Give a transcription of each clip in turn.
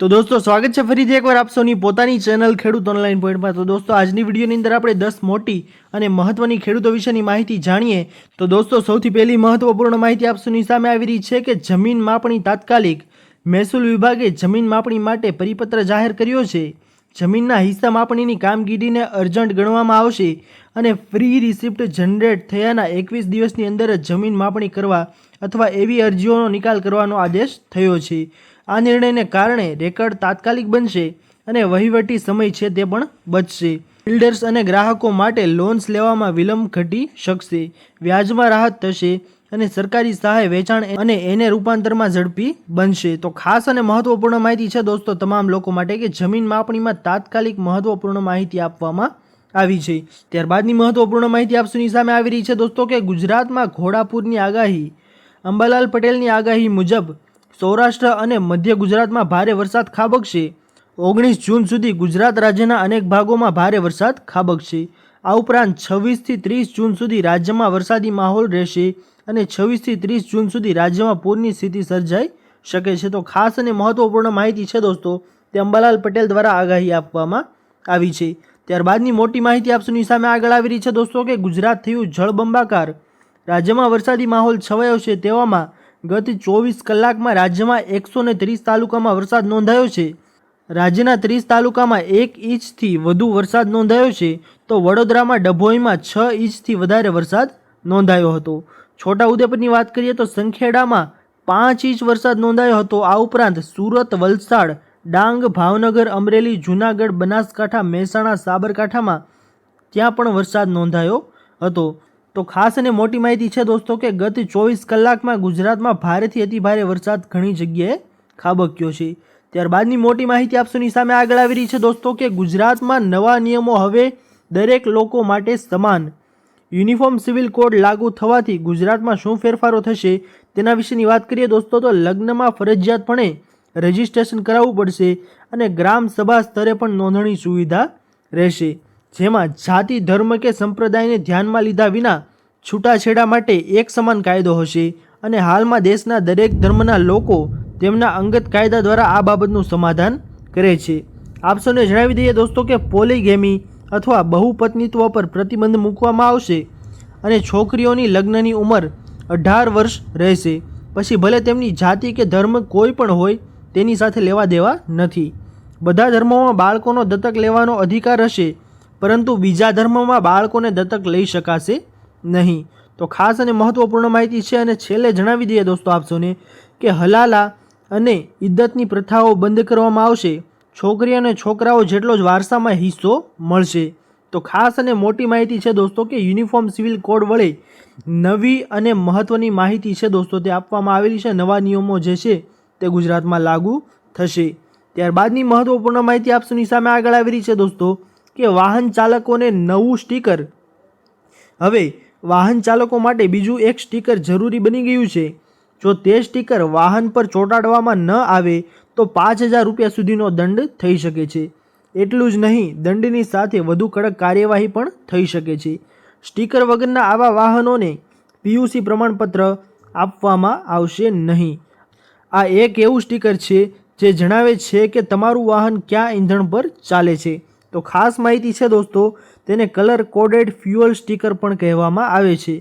તો દોસ્તો, સ્વાગત છે ફરીથી એકવાર આપ સૌની પોતાની ચેનલ ખેડૂત ઓનલાઈન પોઈન્ટમાં તો દોસ્તો, આજની વિડીયોની અંદર આપણે દસ મોટી અને મહત્વની ખેડૂતો વિશેની માહિતી જાણીએ. તો દોસ્તો, સૌથી પહેલી મહત્વપૂર્ણ માહિતી આપ સૌની સામે આવી રહી છે કે જમીન માપણી તાત્કાલિક મહેસૂલ વિભાગે જમીન માપણી માટે પરિપત્ર જાહેર કર્યો છે. જમીનના હિસ્સા માપણીની કામગીરીને અર્જન્ટ ગણવામાં આવશે અને ફ્રી રિસિપ્ટ જનરેટ થયાના એકવીસ દિવસની અંદર જ જમીન માપણી કરવા અથવા એવી અરજીઓનો નિકાલ કરવાનો આદેશ થયો છે. આ નિર્ણયને કારણે રેકર્ડ તાત્કાલિક બનશે અને વહીવટી સમય છે તે પણ બચશે. બિલ્ડર્સ અને ગ્રાહકો માટે લોન્સ લેવામાં વિલંબ ઘટી શકશે. વ્યાજમાં રાહત થશે અને સરકારી સહાય, વેચાણ અને એને રૂપાંતરમાં ઝડપી બનશે. તો ખાસ અને મહત્વપૂર્ણ માહિતી છે દોસ્તો તમામ લોકો માટે કે જમીન માપણીમાં તાત્કાલિક મહત્વપૂર્ણ માહિતી આપવામાં આવી છે. ત્યારબાદની મહત્વપૂર્ણ માહિતી આપશુની સામે આવી રહી છે દોસ્તો કે ગુજરાતમાં ઘોડાપુરની આગાહી, અંબાલાલ પટેલની આગાહી મુજબ સૌરાષ્ટ્ર અને મધ્ય ગુજરાતમાં ભારે વરસાદ ખાબકશે. ઓગણીસ જૂન સુધી ગુજરાત રાજ્યના અનેક ભાગોમાં ભારે વરસાદ ખાબકશે. આ ઉપરાંત છવ્વીસથી ત્રીસ જૂન સુધી રાજ્યમાં વરસાદી માહોલ રહેશે અને છવ્વીસથી ત્રીસ જૂન સુધી રાજ્યમાં પૂરની સ્થિતિ સર્જાઈ શકે છે. તો ખાસ અને મહત્વપૂર્ણ માહિતી છે દોસ્તો, તે અંબાલાલ પટેલ દ્વારા આગાહી આપવામાં આવી છે. ત્યારબાદની મોટી માહિતી આપ સૌની સામે આગળ આવી રહી છે દોસ્તો, કે ગુજરાત થયું જળબંબાકાર. રાજ્યમાં વરસાદી માહોલ છવાયો છે તેવામાં ગત ચોવીસ કલાકમાં રાજ્યમાં એકસો ને ત્રીસ તાલુકામાં વરસાદ નોંધાયો છે. રાજ્યના ત્રીસ તાલુકામાં એક ઇંચથી વધુ વરસાદ નોંધાયો છે. તો વડોદરામાં ડભોઈમાં છ ઇંચથી વધારે વરસાદ નોંધાયો હતો. છોટાઉદેપુરની વાત કરીએ તો સંખેડામાં પાંચ ઇંચ વરસાદ નોંધાયો હતો. આ ઉપરાંત સુરત, વલસાડ, ડાંગ, ભાવનગર, અમરેલી, જૂનાગઢ, બનાસકાંઠા, મહેસાણા, સાબરકાંઠામાં ત્યાં પણ વરસાદ નોંધાયો હતો. તો ખાસ અને મોટી માહિતી છે દોસ્તો કે ગત ચોવીસ કલાકમાં ગુજરાતમાં ભારેથી અતિભારે વરસાદ ઘણી જગ્યાએ ખાબક્યો છે. ત્યારબાદની મોટી માહિતી આપશોની સામે આગળ આવી રહી છે દોસ્તો કે ગુજરાતમાં નવા નિયમો હવે દરેક લોકો માટે સમાન. યુનિફોર્મ સિવિલ કોડ લાગુ થવાથી ગુજરાતમાં શું ફેરફારો થશે તેના વિશેની વાત કરીએ દોસ્તો તો લગ્નમાં ફરજિયાતપણે રજિસ્ટ્રેશન કરાવવું પડશે અને ગ્રામ સભા સ્તરે પણ નોંધણી સુવિધા રહેશે. જેમાં જાતિ, ધર્મ કે સંપ્રદાયને ધ્યાનમાં લીધા વિના છૂટાછેડા માટે એક સમાન કાયદો હશે અને હાલમાં દેશના દરેક ધર્મના લોકો તેમના અંગત કાયદા દ્વારા આ બાબતનું સમાધાન કરે છે. આપ જણાવી દઈએ દોસ્તો કે પોલીગેમી અથવા બહુપત્નીત્વ પર પ્રતિબંધ મૂકવામાં આવશે અને છોકરીઓની લગ્નની ઉંમર અઢાર વર્ષ રહેશે. પછી ભલે તેમની જાતિ કે ધર્મ કોઈ પણ હોય, તેની સાથે લેવા દેવા નથી. બધા ધર્મોમાં બાળકોનો દત્તક લેવાનો અધિકાર હશે, પરંતુ બીજા ધર્મમાં બાળકોને દત્તક લઈ શકાશે નહીં. તો ખાસ અને મહત્ત્વપૂર્ણ માહિતી છે અને છેલ્લે જણાવી દઈએ દોસ્તો આપ કે હલાલા અને ઇદ્દતની પ્રથાઓ બંધ કરવામાં આવશે. છોકરી અને છોકરાઓ જેટલો જ વારસામાં હિસ્સો મળશે. તો ખાસ અને મોટી માહિતી છે દોસ્તો કે યુનિફોર્મ સિવિલ કોડ વડે નવી અને મહત્ત્વની માહિતી છે દોસ્તો તે આપવામાં આવેલી છે. નવા નિયમો જે છે તે ગુજરાતમાં લાગુ થશે. ત્યારબાદની મહત્ત્વપૂર્ણ માહિતી આપ સામે આગળ આવી રહી છે દોસ્તો કે વાહન ચાલકોને નવું સ્ટીકર. હવે વાહન ચાલકો માટે બીજું એક સ્ટીકર જરૂરી બની ગયું છે. જો તે સ્ટીકર વાહન પર ચોંટાડવામાં ન આવે, તો પાંચ હજાર રૂપિયા સુધીનો દંડ થઈ શકે છે. એટલું જ નહીં, દંડની સાથે વધુ કડક કાર્યવાહી પણ થઈ શકે છે. સ્ટીકર વગરના આવા વાહનોને પીયુસી પ્રમાણપત્ર આપવામાં આવશે નહીં. આ એક એવું સ્ટીકર છે જે જણાવે છે કે તમારું વાહન ક્યાં ઈંધણ પર ચાલે છે. તો ખાસ માહિતી છે દોસ્તો તેને કલર કોડેડ ફ્યુઅલ સ્ટીકર પણ કહેવામાં આવે છે.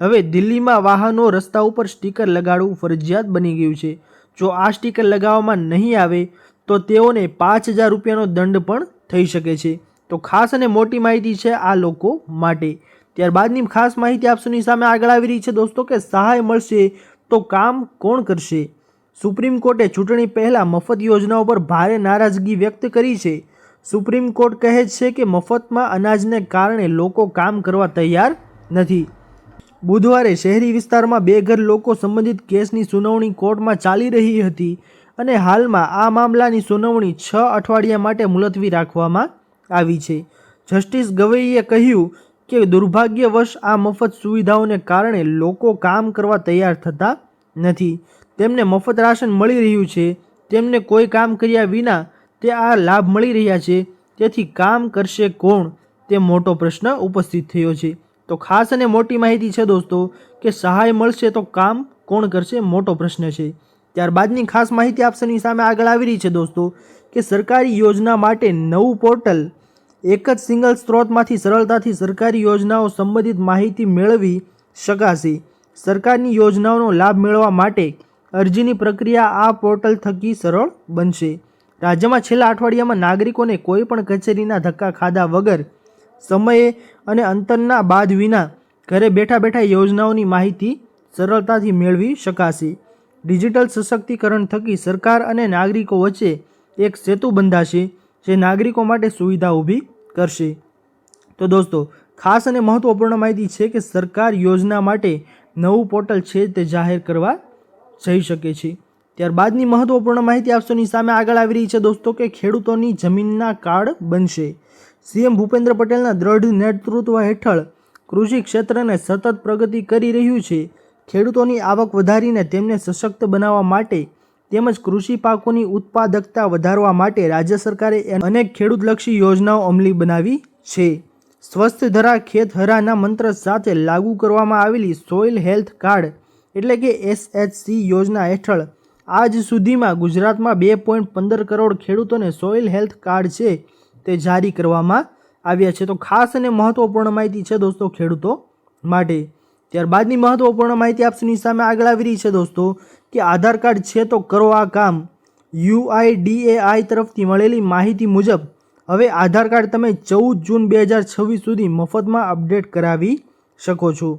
હવે દિલ્હીમાં વાહનો રસ્તા ઉપર સ્ટીકર લગાડવું ફરજિયાત બની ગયું છે. જો આ સ્ટીકર લગાવવામાં નહીં આવે, તો તેઓને પાંચ હજાર રૂપિયાનો દંડ પણ થઈ શકે છે. તો ખાસ અને મોટી માહિતી છે આ લોકો માટે. ત્યારબાદની ખાસ માહિતી આપસોની સામે આગળ આવી રહી છે દોસ્તો કે સહાય મળશે તો કામ કોણ કરશે? સુપ્રીમ કોર્ટે ચૂંટણી પહેલાં મફત યોજનાઓ પર ભારે નારાજગી વ્યક્ત કરી છે. સુપ્રીમ કોર્ટ કહે છે કે મફતમાં અનાજને કારણે લોકો કામ કરવા તૈયાર નથી. બુધવારે શહેરી વિસ્તારમાં બેઘર લોકો સંબંધિત કેસની સુનાવણી કોર્ટમાં ચાલી રહી હતી અને હાલમાં આ મામલાની સુનાવણી છ અઠવાડિયા માટે મુલતવી રાખવામાં આવી છે. જસ્ટિસ ગવઈએ કહ્યું કે દુર્ભાગ્યવશ આ મફત સુવિધાઓને કારણે લોકો કામ કરવા તૈયાર થતા નથી. તેમને મફત રાશન મળી રહ્યું છે. તેમને કોઈ કામ કર્યા વિના તે આ લાભ મળી રહ્યા છે. તેથી કામ કરશે કોણ? તે મોટો પ્રશ્ન ઉપસ્થિત થયો છે. તો ખાસ અને મોટી માહિતી છે દોસ્તો, કે સહાય મળશે તો કામ કોણ કરશે મોટો પ્રશ્ન છે. ત્યારબાદની ખાસ માહિતી આપશેની સામે આગળ આવી રહી છે દોસ્તો, કે સરકારી યોજના માટે નવું પોર્ટલ, એક જ સિંગલ સ્ત્રોતમાંથી સરળતાથી સરકારી યોજનાઓ સંબંધિત માહિતી મેળવી શકાશે. સરકારની યોજનાઓનો લાભ મેળવવા માટે અરજીની પ્રક્રિયા આ પોર્ટલ થકી સરળ બનશે. રાજ્યમાં છેલ્લા અઠવાડિયામાં નાગરિકોને કોઈ પણ કચેરીના ધક્કા ખાધા વગર સમયે અને અંતરના બાદ વિના ઘરે બેઠા બેઠા યોજનાઓની માહિતી સરળતાથી મેળવી શકાશે. ડિજિટલ સશક્તિકરણ થકી સરકાર અને નાગરિકો વચ્ચે એક સેતુ બંધાશે જે નાગરિકો માટે સુવિધા ઊભી કરશે. તો દોસ્તો, ખાસ અને મહત્વપૂર્ણ માહિતી છે કે સરકાર યોજના માટે નવું પોર્ટલ છે તે જાહેર કરવા જઈ શકે છે. ત્યારબાદની મહત્વપૂર્ણ માહિતી આપશોની સામે આગળ આવી રહી છે દોસ્તો કે ખેડૂતોની જમીનના કાર્ડ બનશે. સીએમ ભૂપેન્દ્ર પટેલના દ્રઢ નેતૃત્વ હેઠળ કૃષિ ક્ષેત્રને સતત પ્રગતિ કરી રહ્યું છે. ખેડૂતોની આવક વધારીને તેમને સશક્ત બનાવવા માટે તેમજ કૃષિ પાકોની ઉત્પાદકતા વધારવા માટે રાજ્ય સરકારે અનેક ખેડૂતલક્ષી યોજનાઓ અમલી બનાવી છે. સ્વસ્થ ધરા, ખેત હરાના મંત્ર સાથે લાગુ કરવામાં આવેલી સોઇલ હેલ્થ કાર્ડ એટલે કે એસએચસી યોજના હેઠળ આજ સુધીમાં ગુજરાતમાં બે પોઈન્ટ પંદર કરોડ ખેડૂતોને સોઇલ હેલ્થ કાર્ડ છે તે જારી કરવામાં આવ્યા છે. તો ખાસ અને મહત્ત્વપૂર્ણ માહિતી છે દોસ્તો ખેડૂતો માટે. ત્યારબાદની મહત્ત્વપૂર્ણ માહિતી આપસની સામે આગળ આવી રહી છે દોસ્તો કે આધાર કાર્ડ છે તો કરો આ કામ. યુઆઈડીએઆઈ તરફથી મળેલી માહિતી મુજબ હવે આધાર કાર્ડ તમે ચૌદ જૂન બે હજાર છવ્વીસ સુધી મફતમાં અપડેટ કરાવી શકો છો.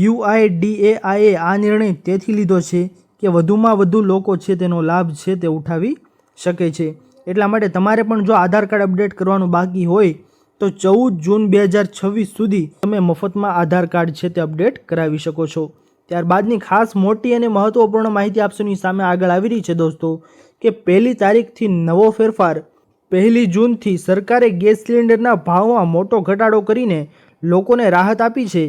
યુઆઈડીએઆઈએ આ નિર્ણય તેથી લીધો છે કે વધુમાં વધુ લોકો છે તેનો લાભ છે તે ઉઠાવી શકે છે. એટલા માટે તમારે પણ જો આધાર કાર્ડ અપડેટ કરવાનું બાકી હોય, તો ચૌદ જૂન બે હજાર છવ્વીસ સુધી તમે મફતમાં આધાર કાર્ડ છે તે અપડેટ કરાવી શકો છો. ત્યારબાદની ખાસ મોટી અને મહત્વપૂર્ણ માહિતી આપશોની સામે આગળ આવી રહી છે દોસ્તો, કે પહેલી તારીખથી નવો ફેરફાર. પહેલી જૂનથી સરકારે ગેસ સિલિન્ડરના ભાવમાં મોટો ઘટાડો કરીને લોકોને રાહત આપી છે.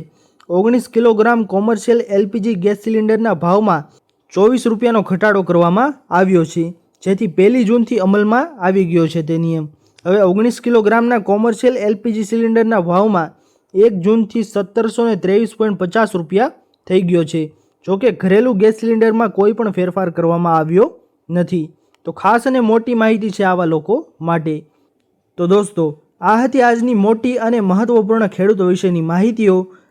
ઓગણીસ કિલોગ્રામ કોમર્શિયલ એલપીજી ગેસ સિલિન્ડરના ભાવમાં ચોવીસ રૂપિયાનો ઘટાડો કરવામાં આવ્યો છે, જેથી પહેલી જૂનથી અમલમાં આવી ગયો છે તે નિયમ. હવે ઓગણીસ કિલોગ્રામના કોમર્શિયલ એલપીજી સિલિન્ડરના ભાવમાં એક જૂનથી સત્તરસો ને ત્રેવીસ પોઈન્ટ પચાસ રૂપિયા થઈ ગયો છે. જોકે ઘરેલું ગેસ સિલિન્ડરમાં કોઈ પણ ફેરફાર કરવામાં આવ્યો નથી. તો ખાસ અને મોટી માહિતી છે આવા લોકો માટે. તો દોસ્તો, આ હતી આજની મોટી અને મહત્ત્વપૂર્ણ ખેડૂતો વિશેની માહિતીઓ.